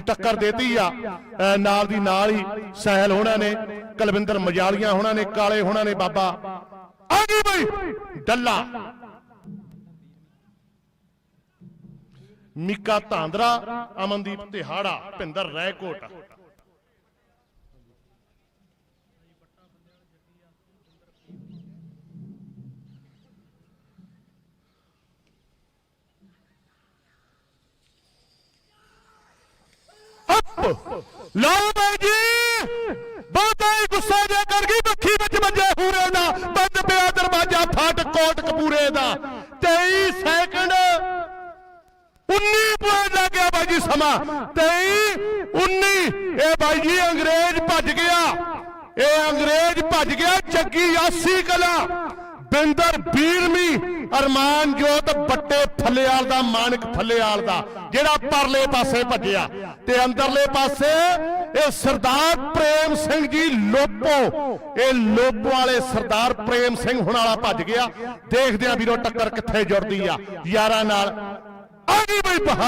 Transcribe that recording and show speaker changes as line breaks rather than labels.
ਟੱਕਰ ਦੇਤੀ ਆ। ਨਾਲ ਦੀ ਨਾਲ ਹੀ ਸਹਿਲ ਹੋਣਾ ਨੇ, ਕਲਵਿੰਦਰ ਮਜਾਲੀਆਂ ਹੋਣਾ ਨੇ, ਕਾਲੇ ਹੋਣਾ ਨੇ, ਬਾਬਾ। ਆ ਗਈ ਬਈ, ਡੱਲਾ। ਮਿੱਕਾ ਧਾਂਦਰਾ, ਅਮਨਦੀਪ ਤਿਹਾੜਾ ਭਿੰਦਰ ਰੈਕੋਟ ਲਓ ਬਾਈ ਜੀ, ਬਹੁਤਾ ਹੀ ਗੁੱਸਾ ਜੇ ਕਰ ਗਈ ਬੱਖੀ ਵਿੱਚ ਵੱਜੇ ਹੂਰੇ ਦਾ, ਬੰਦ ਪਿਆ ਦਰਵਾਜ਼ਾ ਫਟ ਕੋਟ ਕਪੂਰੇ ਦਾ। 23 ਸੈਕਿੰਡ 19 ਪੁਆਇੰਟ ਲੱਗ ਗਿਆ ਬਾਈ ਜੀ ਸਮਾਂ। 23 19 ਇਹ ਬਾਈ ਜੀ ਅੰਗਰੇਜ਼ ਭੱਜ ਗਿਆ। ਇਹ ਅੰਗਰੇਜ਼ ਭੱਜ ਗਿਆ, ਜੱਗੀ ਆਸੀ ਕਲਾ। ਬਿੰਦਰ ਬੀਰਮੀ, ਅਰਮਾਨ ਜੋਤ ਬੱਟੇ ਫੱਲੇਵਾਲ ਦਾ, ਮਾਨਕ ਫੱਲੇਵਾਲ ਦਾ, ਜਿਹੜਾ ਪਰਲੇ ਪਾਸੇ ਭੱਜਿਆ। ਤੇ ਅੰਦਰਲੇ ਪਾਸੇ ਇਹ ਸਰਦਾਰ ਪ੍ਰੇਮ ਸਿੰਘ ਜੀ ਲੋਪੋ ਇਹ ਲੋਪੋ ਵਾਲੇ ਸਰਦਾਰ ਪ੍ਰੇਮ ਸਿੰਘ ਹੁਣ ਵਾਲਾ ਭੱਜ ਗਿਆ। ਦੇਖਦੇ ਆ ਵੀਰੋ ਟੱਕਰ ਕਿੱਥੇ ਜੁੜਦੀ ਆ। ਯਾਰਾਂ ਨਾਲ ਆ ਗਈ ਬਈ ਬਹਾਰ